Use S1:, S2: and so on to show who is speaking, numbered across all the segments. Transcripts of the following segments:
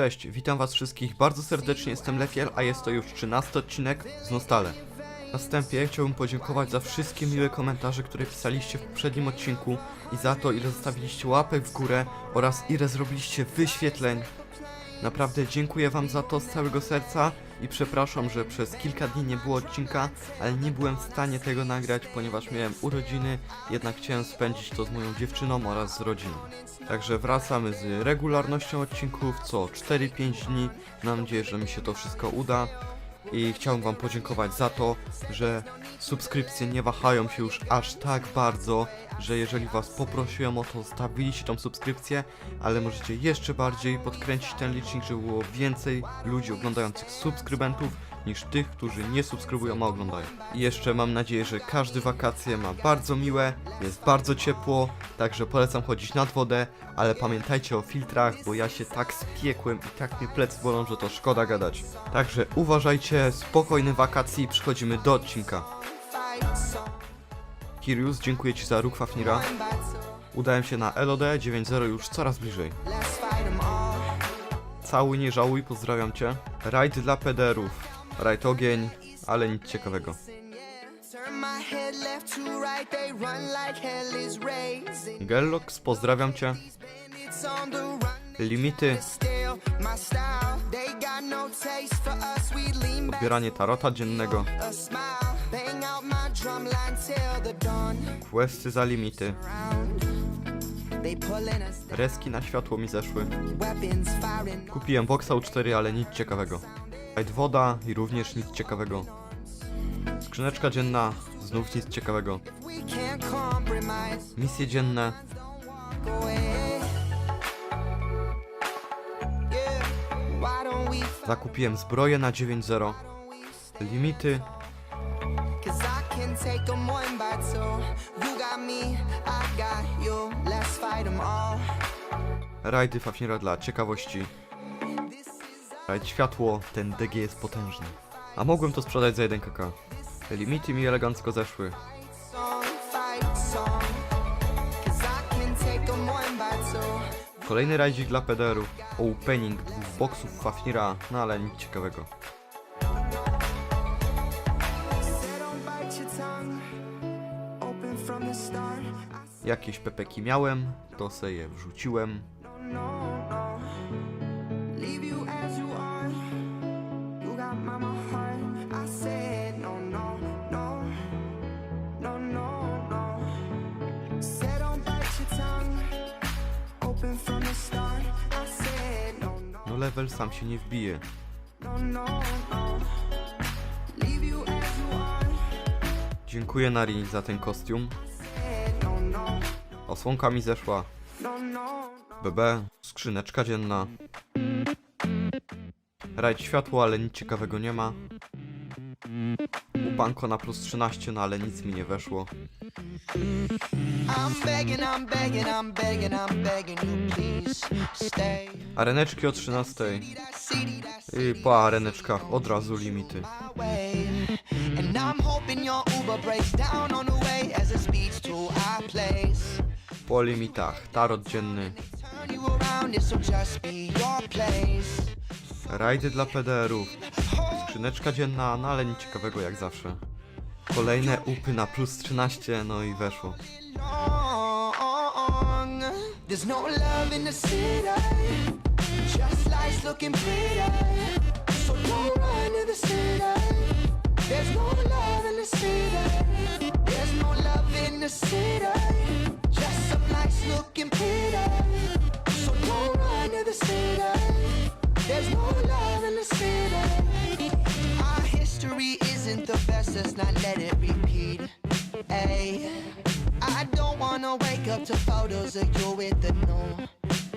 S1: Cześć, witam was wszystkich bardzo serdecznie, jestem Lekiel, a jest to już 13 odcinek z Nostale. Na wstępie chciałbym podziękować za wszystkie miłe komentarze, które pisaliście w poprzednim odcinku i za to, ile zostawiliście łapek w górę oraz ile zrobiliście wyświetleń. Naprawdę dziękuję wam za to z całego serca i przepraszam, że przez kilka dni nie było odcinka, ale nie byłem w stanie tego nagrać, ponieważ miałem urodziny, jednak chciałem spędzić to z moją dziewczyną oraz z rodziną. Także wracamy z regularnością odcinków co 4-5 dni. Mam nadzieję, że mi się to wszystko uda. I chciałbym Wam podziękować za to, że subskrypcje nie wahają się już aż tak bardzo, że jeżeli Was poprosiłem o to, zostawiliście tą subskrypcję, ale możecie jeszcze bardziej podkręcić ten licznik, żeby było więcej ludzi oglądających subskrybentów niż tych, którzy nie subskrybują, a oglądają. I jeszcze mam nadzieję, że każdy wakacje ma bardzo miłe, jest bardzo ciepło, także polecam chodzić nad wodę, ale pamiętajcie o filtrach, bo ja się tak spiekłem i tak mnie plecy bolą, że to szkoda gadać. Także uważajcie, spokojne wakacji, przechodzimy do odcinka. Kirius, dziękuję Ci za róg Fafnira. Udałem się na LOD 9.0 już coraz bliżej. Całuj, nie żałuj, pozdrawiam Cię. Rajd dla pederów. Rajd ogień, ale nic ciekawego.
S2: Right.
S1: Gellox, pozdrawiam Cię. Limity, odbieranie tarota dziennego. Questy za limity. Reski na światło mi zeszły. Kupiłem Boxa U4, ale nic ciekawego. Woda i również nic ciekawego. Skrzyneczka dzienna, znów nic ciekawego. Misje dzienne, zakupiłem zbroję na 9.0. Limity, rajdy Fafnira dla ciekawości. Rajd światło, ten DG jest potężny. A mogłem to sprzedać za 1 kk. Limity mi elegancko zeszły. Kolejny rajdzik dla pederów. Opening dwóch boksów Fafnira, no ale nic ciekawego. Jakieś pepeki miałem, to se je wrzuciłem. Level sam się nie wbije. Dziękuję Nari za ten kostium. Osłonka mi zeszła. BB, skrzyneczka dzienna. Rajd światło, ale nic ciekawego nie ma. Upanko na plus 13, no ale nic mi nie weszło. Areneczki o 13.
S2: That city, that
S1: I po areneczkach od razu limity. Po limitach tarot dzienny. Rajdy dla PDR-ów. Skrzyneczka dzienna, no ale nic ciekawego jak zawsze. Kolejne upy na plus 13, no i weszło.
S2: There's no love in the city. History isn't the best, let's not let it repeat. Ay, I don't wanna wake up to photos of you with the new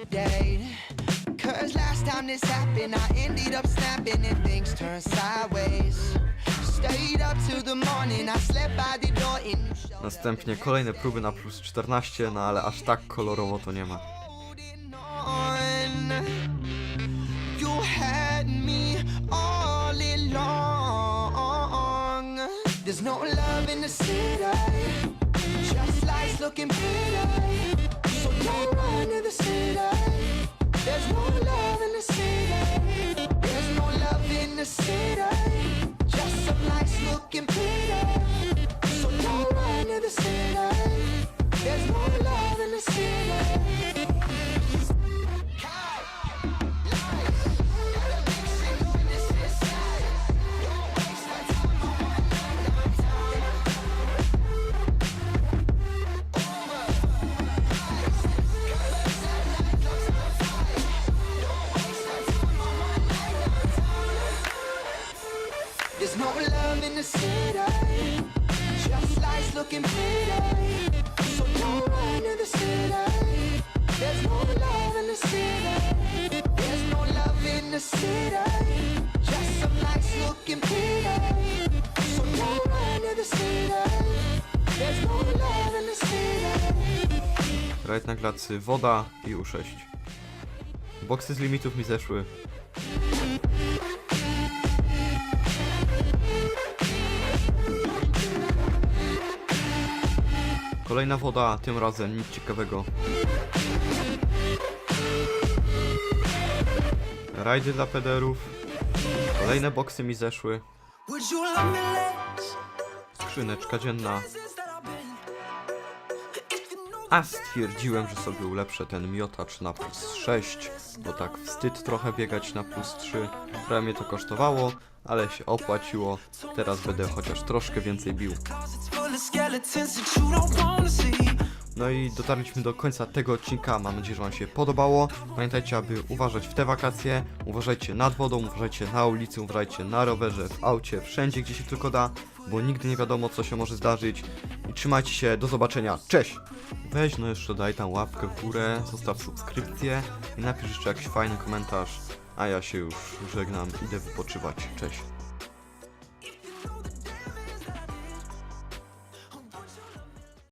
S2: date. Cause last time this happened, I ended up snapping and things turned sideways.
S1: Następnie kolejne próby na plus 14, no ale aż tak kolorowo to nie ma.
S2: You had me no love in the city. Just lights looking pretty. So don't run to the city. There's no love in the city. There's no love in the city. Just some lights looking pretty. So don't run to the city. Looking pretty. So don't run to the city. There's no love in the city. There's no love in the city. Just some nice looking pretty. So run to the city. There's no love in the city.
S1: Na woda i U6. Boksy z limitów mi zeszły. Kolejna woda, tym razem nic ciekawego. Rajdy dla pederów. Kolejne boksy mi zeszły. Skrzyneczka dzienna. A stwierdziłem, że sobie ulepszę ten miotacz na plus 6, bo tak wstyd trochę biegać na plus 3. Trochę mnie to kosztowało, ale się opłaciło. Teraz będę chociaż troszkę więcej bił. No i dotarliśmy do końca tego odcinka. Mam nadzieję, że Wam się podobało. Pamiętajcie, aby uważać w te wakacje. Uważajcie nad wodą, uważajcie na ulicy, uważajcie na rowerze, w aucie, wszędzie gdzie się tylko da, bo nigdy nie wiadomo co się może zdarzyć. I trzymajcie się, do zobaczenia. Cześć! Weź no jeszcze daj tam łapkę w górę, zostaw subskrypcję i napisz jeszcze jakiś fajny komentarz. A ja się już żegnam, idę wypoczywać. Cześć.